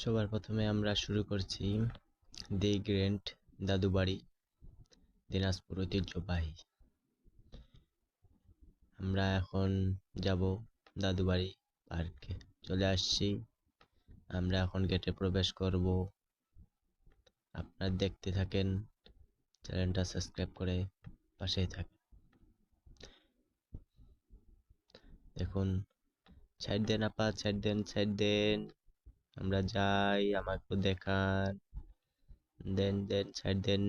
সবার প্রথমে আমরা শুরু করছি দি গ্র্যান্ড দাদুবাড়ি দিনাজপুর ঐতিহ্যবাহী। আমরা এখন যাব দাদুবাড়ি পার্কে। চলে আসছি। আমরা এখন গেটে প্রবেশ করব। আপনারা দেখতে থাকেন, চ্যানেলটা সাবস্ক্রাইব করে পাশেই থাকেন। দেখুন, সাইড দেন আপা, সাইড দেন সাইড দেন। আমরা যাই, আমাকে দেখান। দেন দেন সাইড দেন,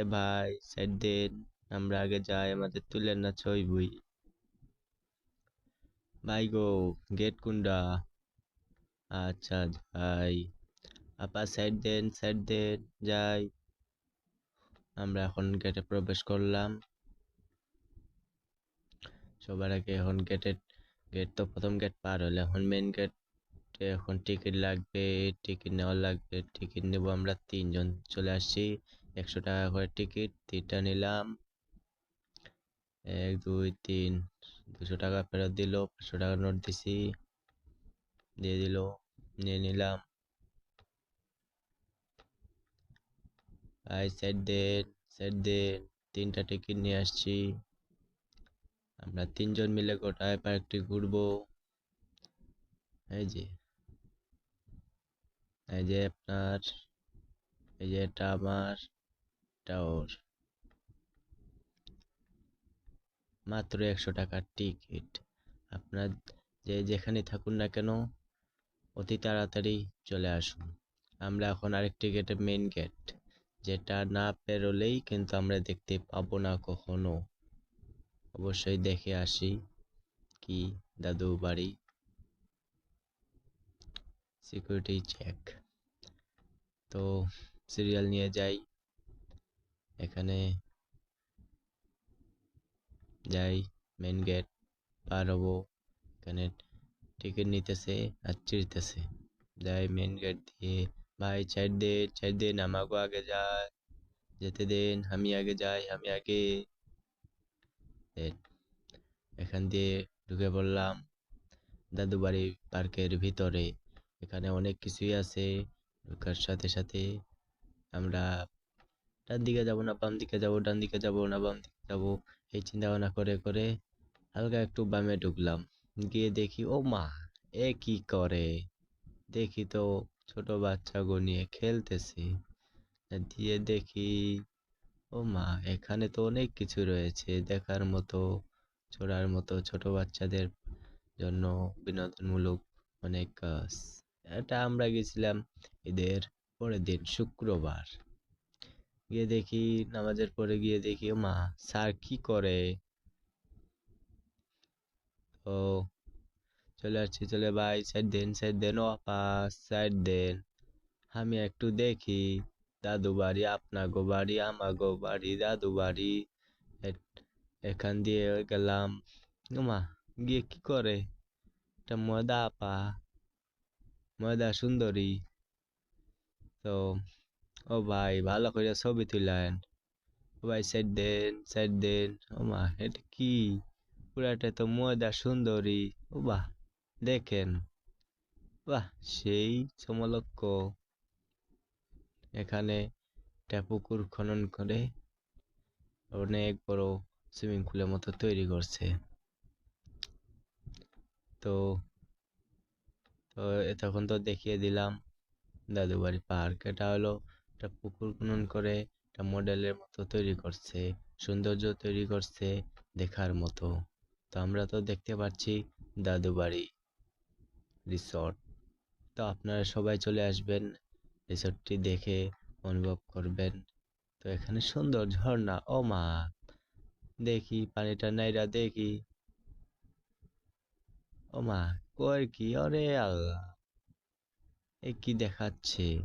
এ ভাই সাইড দেন। আমরা আগে যাই, আমাদের তুলেন না ছই বই ভাই গো গেট কুন্ডা আচ্ছা যাই আপা সাইড দেন সাইড দেন, যাই। আমরা এখন গেটে প্রবেশ করলাম। সবার আগে এখন গেটের গেট তো প্রথম গেট পার হলে, এখন মেন গেট এখন টিকিট লাগবে টিকিট নেওয়া লাগবে টিকিট নেব আমরা তিনজন। চলে আসছি, একশো টাকা করে টিকিট তিনটা নিলাম। এক, দুই, তিন, দুশো টাকা ফেরত দিল, পাঁচশো টাকা নোট দিছি, দিয়ে দিল, নিয়ে নিলাম। ভাই সাইড দেন সাইড দেন তিনটা টিকিট নিয়ে আসছি। আমরা তিনজন মিলে গোটায় পার্কটি ঘুরবো। এই যে। এই যে আপনার, এই যে এটা আমার, এটা ওর। মাত্র একশো টাকার টিকিট আপনার যে যেখানে থাকুন না কেন, অতি তাড়াতাড়ি চলে আসুন। আমরা এখন আরেকটি গেটের মেন গেট যেটা না পেরোলেই কিন্তু আমরা দেখতে পাবো না কখনো। অবশ্যই দেখে আসি কি দাদু বাড়ি। Security check. তো সিরিয়াল নিয়ে যাই। এখানে যাই মেন গেট পার হব এখানে টিকিট নিতেছে আর চিরতেছে যাই মেন গেট দিয়ে, ভাই সাইড দেন সাইড দেন আমাকে আগে যায় যেতে দেন, আমি আগে যাই, আমি আগে। এখান দিয়ে ঢুকে পড়লাম। দাদুবাড়ি পার্কের ভিতরে। এখানে অনেক কিছুই আছে। ঢোকার সাথে সাথে আমরা ডান দিকে যাব না, বাম দিকে যাব, ডান দিকে যাব না, বাম দিকে যাব, এই চিন্তা ভাবনা করে করে হালকা একটু বামে ঢুকলাম। গিয়ে দেখি, ও মা, এ কি করে? দেখি তো ছোট বাচ্চাগো নিয়ে খেলতেছে। দিয়ে দেখি, ও মা, এখানে তো অনেক কিছু রয়েছে দেখার মতো, ছোড়ার মতো, ছোট বাচ্চাদের জন্য বিনোদনমূলক অনেক এটা আমরা গেছিলাম ঈদের পরের দিন, শুক্রবার। গিয়ে দেখি, নামাজের পরে গিয়ে দেখি মা স্যার কি করে? ও চলে আসছি, চলে, ভাই সাইড দেন সাইড দেন আপা সাইড দেন। আমি একটু দেখি, দাদু বাড়ি আপনাগো বাড়ি আমার গো বাড়ি, দাদু বাড়ি। এখান দিয়ে গেলাম। মা গিয়ে কি করে? এটা মদা আপা। ময়দা সুন্দরী। তো, ও ভাই ভালো করে ছবি তুলেন ও ভাই সাইড দেন সাইড দেন। ও মা, এটা কি? পুরাটা তো ময়দা সুন্দরী। ও বাহ, দেখেন। বাহ, সেই সমলক্ষ এখানে একটা পুকুর খনন করে অনেক বড় সুইমিং পুলের মতো তৈরি করছে। তো তো তখন তো দেখিয়ে দিলাম দাদুবাড়ি পার্ক, এটা হলো একটা পুকুর খনন করে একটা মডেলের মতো তৈরি করছে, সৌন্দর্য তৈরি করছে দেখার মতো। তো আমরা তো দেখতে পাচ্ছি দাদুবাড়ি রিসর্ট। তো আপনারা সবাই চলে আসবেন, রিসর্টটি দেখে অনুভব করবেন। তো এখানে সুন্দর ঝর্ণা, ও মা, দেখি পানিটা নাইরা দেখি। ও মা কই কি? অরে আল্লাহ। এ কি দেখাচ্ছে?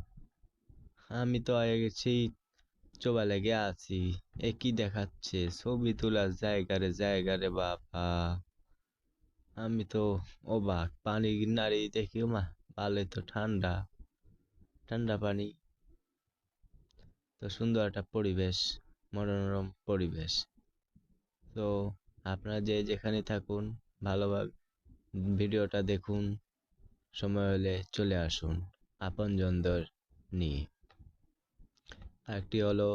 আমি তো আগে গেছি চোবা লেগে আছি। এ কি দেখাচ্ছে? ছবি তোলার জায়গারে জায়গারে বাবা। আমি তো ও অবাক। পানি নাড়ি দেখি মা পালে তো ঠান্ডা। ঠান্ডা পানি। তো সুন্দর একটা পরিবেশ, মনোরম পরিবেশ। তো আপনারা যে যেখানে থাকুন, ভালোভাবে ভিডিওটা দেখুন। সময় হলে চলে আসুন। আপনজনদের নিয়ে। আরেকটি হলো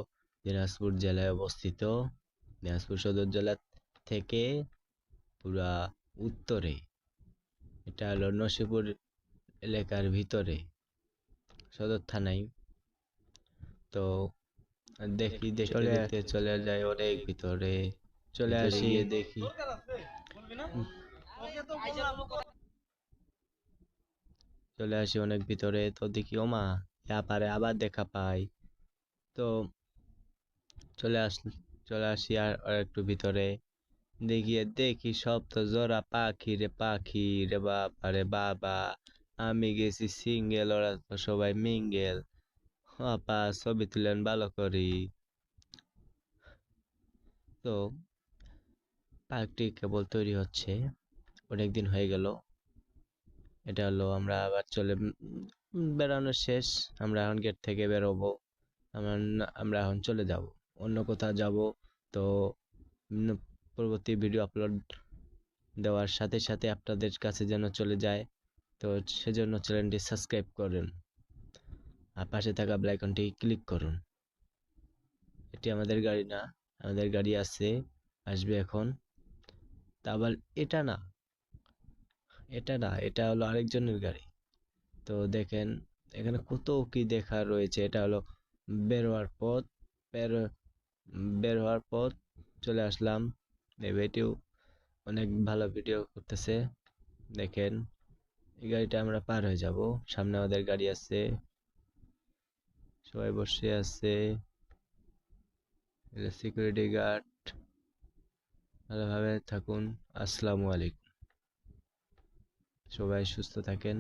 দিনাজপুর জেলায় অবস্থিত। দিনাজপুর সদর জেলা থেকে পুরা উত্তরে। এটা হলো নসিপুর এলাকার ভিতরে। সদর থানায়। তো দেখি দেখতে দেখতে চলে যায় অনেক ভিতরে। চলে আসি। দেখি। চলে আসি অনেক ভিতরে। তো দেখি ওমা পারে আবার দেখা পাই। তো চলে আস চলে আসি আর আর একটু ভিতরে দেখিয়ে দেখি সব তো জোড়া পাখি রে পাখি রে বাবা রে বাবা। আমি গেছি সিঙ্গেল ওরা তো সবাই মিঙ্গেল। আপা ছবি তুলেন ভালো করি। তো পার্কটি কেবল তৈরি হচ্ছে। অনেকদিন হয়ে গেল। এটা হলো আমরা আবার চলে বেড়ানো শেষ। আমরা এখন গেট থেকে বেরোবো। আমরা এখন চলে যাব। অন্য কোথাও যাব। তো পরবর্তী ভিডিও আপলোড দেওয়ার সাথে সাথে আপনাদের কাছে যেন চলে যায়। তো সেজন্য চ্যানেলটি সাবস্ক্রাইব করুন। আর পাশে থাকা বেল আইকনটি ক্লিক করুন। এটি আমাদের গাড়ি না, আমাদের গাড়ি আছে, আসবে এখন। তা আবার এটা না এটা না, এটা হলো আরেকজনের গাড়ি। তো দেখেন, এখানে কত কি দেখা রয়েছে, এটা হলো বের হওয়ার পথ, বের বের হওয়ার পথ, চলে আসলাম। এই ভাইটিও অনেক ভালো ভিডিও করতেছে। দেখেন, এই গাড়িটা আমরা পার হয়ে যাব। সামনে আমাদের গাড়ি আছে। সবাই বসে আছে। সিকিউরিটি গার্ড ভালোভাবে থাকুন। আসসালামু আলাইকুম। সবাই সুস্থ থাকেন।